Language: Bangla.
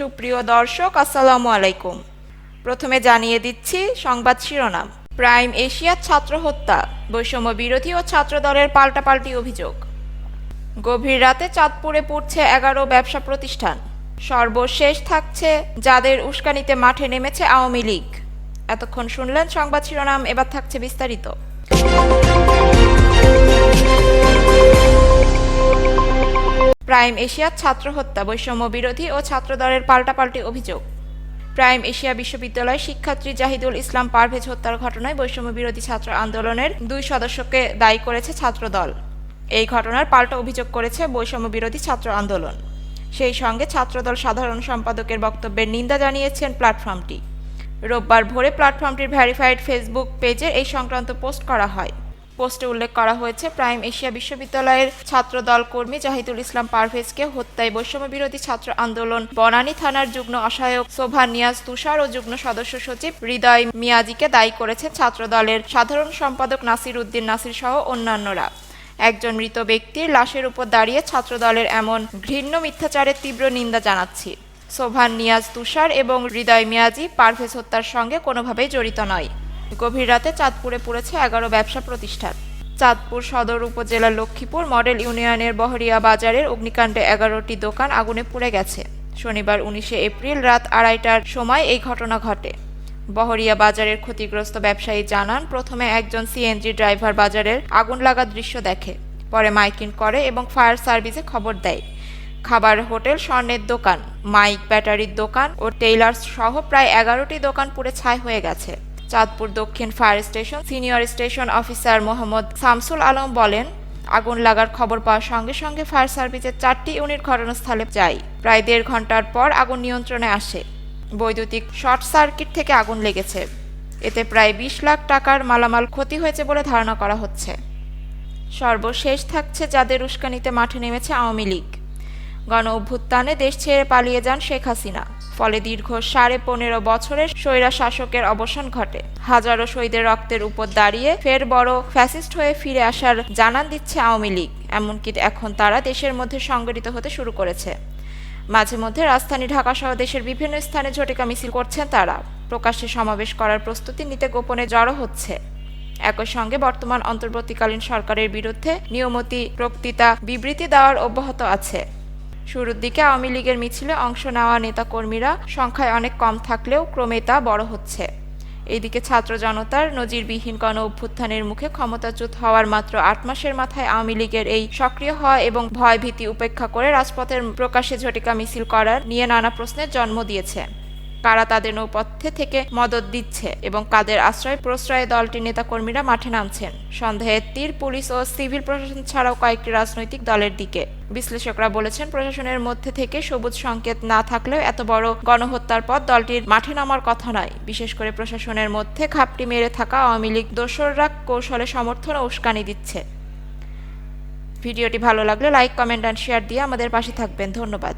সুপ্রিয় দর্শক, আসসালামু আলাইকুম। প্রথমে জানিয়ে দিচ্ছি সংবাদ শিরোনাম। প্রাইম এশিয়ার ছাত্র হত্যা, বৈষম্য বিরোধী ও ছাত্র দলের পাল্টাপাল্টি অভিযোগ। গভীর রাতে চাঁদপুরে পড়ছে এগারো ব্যবসা প্রতিষ্ঠান। সর্বশেষ থাকছে যাদের উস্কানিতে মাঠে নেমেছে আওয়ামী লীগ। এতক্ষণ শুনলেন সংবাদ শিরোনাম, এবার থাকছে বিস্তারিত। প্রাইম এশিয়ার ছাত্র হত্যা, বৈষম্য বিরোধী ও ছাত্রদলের পাল্টাপাল্টি অভিযোগ। প্রাইম এশিয়া বিশ্ববিদ্যালয় শিক্ষার্থী জাহিদুল ইসলাম পারভেজ হত্যার ঘটনায় বৈষম্য বিরোধী ছাত্র আন্দোলনের দুই সদস্যকে দায়ী করেছে ছাত্রদল। এই ঘটনার পাল্টা অভিযোগ করেছে বৈষম্য বিরোধী ছাত্র আন্দোলন। সেই সঙ্গে ছাত্রদল সাধারণ সম্পাদকের বক্তব্যের নিন্দা জানিয়েছেন প্ল্যাটফর্মটি। রোববার ভোরে প্ল্যাটফর্মটির ভেরিফাইড ফেসবুক পেজে এই সংক্রান্ত পোস্ট করা হয়। পোস্টে উল্লেখ করা হয়েছে, প্রাইম এশিয়া বিশ্ববিদ্যালয়ের ছাত্র দল কর্মী জাহিদুল ইসলাম পারভেজকে হত্যায় বৈষম্য বিরোধী ছাত্র আন্দোলন, বনানী থানার যুগ্ম আহ্বায়ক শোভা নিয়াজ তুষার ও যুগ্ম সদস্য সচিব হৃদয় মিয়াজিকে দায়ী করেছেন ছাত্র দলের সাধারণ সম্পাদক নাসির উদ্দিন নাসির সহ অন্যান্যরা। একজন মৃত ব্যক্তির লাশের উপর দাঁড়িয়ে ছাত্রদলের এমন ঘৃণ্য মিথ্যাচারের তীব্র নিন্দা জানাচ্ছি। সোভান নিয়াজ তুষার এবং হৃদয় মিয়াজি পারভেজ হত্যার সঙ্গে কোনোভাবেই জড়িত নয়। গভীর রাতে চাঁদপুরে পড়েছে এগারো ব্যবসা প্রতিষ্ঠান। চাঁদপুর সদর উপজেলার লক্ষ্মীপুর মডেল ইউনিয়নের বহরিয়া বাজারের অগ্নিকাণ্ডে এগারোটি দোকান আগুনে পুড়ে গেছে। শনিবার উনিশে এপ্রিল রাত আড়াইটার সময় এই ঘটনা ঘটে। বহরিয়া বাজারের ক্ষতিগ্রস্ত ব্যবসায়ী জানান, প্রথমে একজন সিএনজি ড্রাইভার বাজারের আগুন লাগা দৃশ্য দেখে, পরে মাইকিং করে এবং ফায়ার সার্ভিসে খবর দেয়। খাবার হোটেল স্বর্ণের দোকান, মাইক ব্যাটারির দোকান ও টেইলার্স সহ প্রায় এগারোটি দোকান পুড়ে ছাই হয়ে গেছে। চাঁদপুর দক্ষিণ fire station. Senior station officer Mohammad Shamsul Alam বলেন, আগুন লাগার খবর পাওয়ার সঙ্গে সঙ্গে ফায়ার সার্ভিসের চারটি ইউনিট ঘটনাস্থলে যায়। প্রায় দেড় ঘণ্টার পর আগুন নিয়ন্ত্রণে আসে। বৈদ্যুতিক শর্ট সার্কিট থেকে আগুন লেগেছে। এতে প্রায় বিশ লাখ টাকার মালামাল ক্ষতি হয়েছে বলে ধারণা করা হচ্ছে। সর্বশেষ থাকছে যাদের উস্কানিতে মাঠে নেমেছে আওয়ামী লীগ। গণ অভ্যুত্থানে দেশ ছেড়ে পালিয়ে যান শেখ হাসিনা। ফলে দীর্ঘ সাড়ে পনেরো বছরের স্বৈরা শাসকের অবসান ঘটে। হাজারো শহীদের রক্তের উপর দাঁড়িয়ে ফের বড় ফ্যাসিস্ট হয়ে ফিরে আসার জানান দিচ্ছে আওয়ামী লীগ, এমনকি এখন তারা দেশের মধ্যে সংগঠিত হতে শুরু করেছে। মাঝে মধ্যে রাজধানী ঢাকা সহ দেশের বিভিন্ন স্থানে ঝটিকা মিছিল করছেন তারা। প্রকাশ্যে সমাবেশ করার প্রস্তুতি নিতে গোপনে জড়ো হচ্ছে। একই সঙ্গে বর্তমান অন্তর্বর্তীকালীন সরকারের বিরুদ্ধে নিয়মতি, বক্তৃতা, বিবৃতি দেওয়ার অব্যাহত আছে। শুরুর দিকে আওয়ামী লীগের মিছিলে অংশ নেওয়া নেতাকর্মীরা সংখ্যায় অনেক কম থাকলেও ক্রমে তা বড় হচ্ছে। এদিকে ছাত্র জনতার নজিরবিহীন গণ অভ্যুত্থানের মুখে ক্ষমতাচ্যুত হওয়ার মাত্র আট মাসের মাথায় আওয়ামী লীগের এই সক্রিয় হওয়া এবং ভয়ভীতি উপেক্ষা করে রাজপথের প্রকাশ্যে ঝটিকা মিছিল করার নিয়ে নানা প্রশ্নের জন্ম দিয়েছে। কারা তাদের নৌপথ্যে থেকে মদত দিচ্ছে এবং কাদের আশ্রয় প্রশ্রয়ে দলটির নেতাকর্মীরা মাঠে নামছেন। সন্দেহের তীর, পুলিশ ও সিভিল প্রশাসন ছাড়াও কয়েকটি রাজনৈতিক দলের দিকে। বিশ্লেষকরা বলেছেন, প্রশাসনের মধ্যে থেকে সবুজ সংকেত না থাকলেও এত বড় গণহত্যার পর দলটির মাঠে নামার কথা নয়। বিশেষ করে প্রশাসনের মধ্যে খাপটি মেরে থাকা আওয়ামী লীগ দোসররা কৌশলে সমর্থন ও উস্কানি দিচ্ছে। ভিডিওটি ভালো লাগলে লাইক, কমেন্ট অ্যান্ড শেয়ার দিয়ে আমাদের পাশে থাকবেন। ধন্যবাদ।